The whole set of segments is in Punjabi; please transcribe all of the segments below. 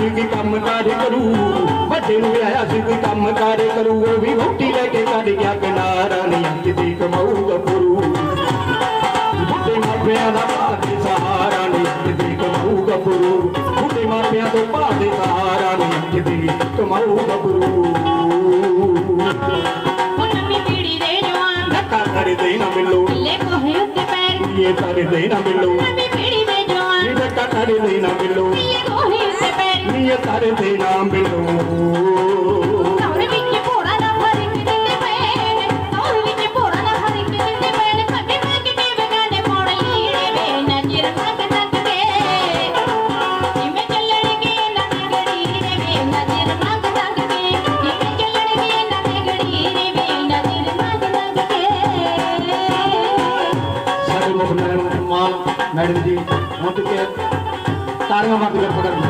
ਸੀ ਕਿ ਕੰਮ ਕਾਰ ਕਰੂ। ਵੱਡੇ ਨੂੰ ਆਇਆ ਸੀ ਕੋਈ ਕੰਮ ਕਾਰ ਕਰੂ। ਉਹ ਵੀ ਰੋਟੀ ਲੈ ਕੇ ਕੱਢ ਗਿਆ ਕਿਨਾਰਾ ਨਹੀਂ ਕਿਤੇ ਕਮਾਊਗਾ ਪੁਰੂ ਬੁੱਢੇ ਮਾਪਿਆਂ ਦਾ ਭਾਦੇ ਸਹਾਰਾ ਨਹੀਂ ਕਿਤੇ ਕਮਾਊਗਾ ਪੁਰੂ ਬੁੱਢੇ ਮਾਪਿਆਂ ਤੋਂ ਭਾਦੇ ਸਹਾਰਾ ਨਹੀਂ ਕਿਤੇ ਕਮਾਊਗਾ ਦੇ ਕਰਦੇ ਨਾ ਮਿਲੋ। ਲੈ ਕੋਹੇ ਉੱਤੇ ਪੈਰ। ਇਹ ਕਰਦੇ ਨਾ ਮਿਲੋ। ਨਵੀਂ ਪੀੜ੍ਹੀ ਦੇ ਜਵਾਨ। ਇਹ ਧੱਕਾ ਕਰਦੇ ਨਾ ਮਿਲੋ। பெரிய கருத்தை நாம் பெறுவோம் நடந்து முட்டுக்கு தாரகமாக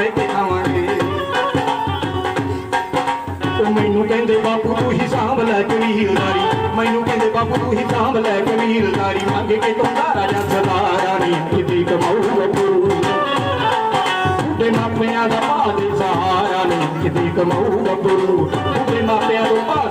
ਬਹਿ ਕੇ ਖਾਵਾਂਗੇ ਉਹ ਮੈਨੂੰ ਕਹਿੰਦੇ ਬਾਪੂ ਤੂੰ ਹੀ ਸਾਂਭ ਲੈ ਕਬੀਲਦਾਰੀ। ਮੈਨੂੰ ਕਹਿੰਦੇ ਬਾਪੂ ਤੂੰ ਹੀ ਸਾਂਭ ਲੈ ਕਬੀਲਦਾਰੀ। ਮੰਗ ਕੇ ਤੁੰਦਾ ਰਾਜਾ ਸਦਾਰਾ ਨਹੀਂ ਕਿਤੇ ਕਮਾਊ ਗੁਰੂ ਬੁੱਢੇ ਮਾਪਿਆਂ ਦਾ ਭਾਦੇ ਸਹਾਰਾ ਨਹੀਂ ਕਿਤੇ ਕਮਾਊ ਗੁਰੂ ਬੁੱਢੇ ਮਾਪਿਆਂ ਦਾ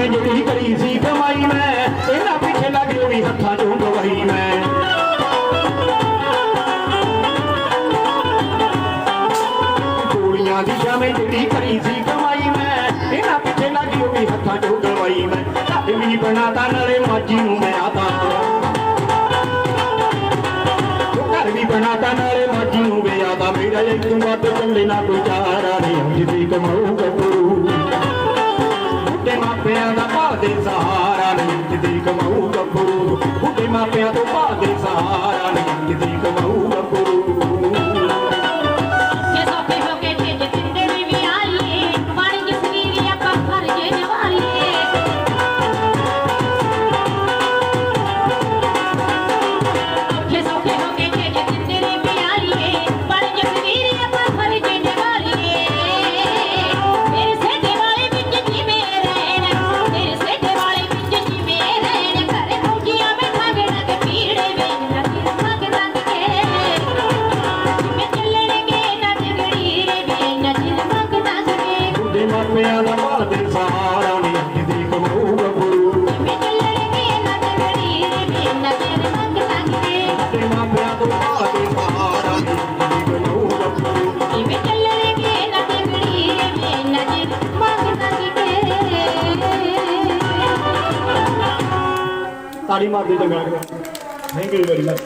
ਗੋਲੀਆਂ ਦੀ ਸ਼ਾਮੇ ਜਿਹੜੀ ਕਰੀ ਸੀ ਕਮਾਈ ਮੈਂ ਇਹਨਾਂ ਪਿੱਛੇ ਲੱਗ ਜੋ ਵੀ ਹੱਥਾਂ ਚੋਂ ਗਵਾਈ ਮੈਂ ਗੋਲੀਆਂ ਦੀ ਸ਼ਾਮੇ ਜਿਹੜੀ ਕਰੀ ਸੀ ਕਮਾਈ ਮੈਂ ਇਹਨਾਂ ਪਿੱਛੇ ਲੱਗ ਜੋ ਵੀ ਹੱਥਾਂ ਚੋਂ ਗਵਾਈ ਮੈਂ ਢੱਡ ਵੀ ਬਣਾਤਾ ਨਾਲੇ ਮਾਜੀ ਨੂੰ ਮੈਂ ਆਦਾ ਘਰ ਵੀ ਬਣਾਤਾ ਨਾਲੇ ਮਾਜੀ ਨੂੰ ਵਿਆਦਾ ਮੇਰਾ ਇਹ ਤੂੰ ਵੱਧ ਚੱਲੇ ਨਾ ਕੋਈ ਚਾਰਾ ਨਹੀਂ ਅੱਜ ਦੀ ਕਮਾਊਗਾ pena, podem sarrar a mente, fica maluca por ouro. O que mapeado ਤਾੜੀ ਮਾਰ ਦੇ ਚੰਗਾ ਥੈਂਕ ਯੂ ਵੈਰੀ ਮਚ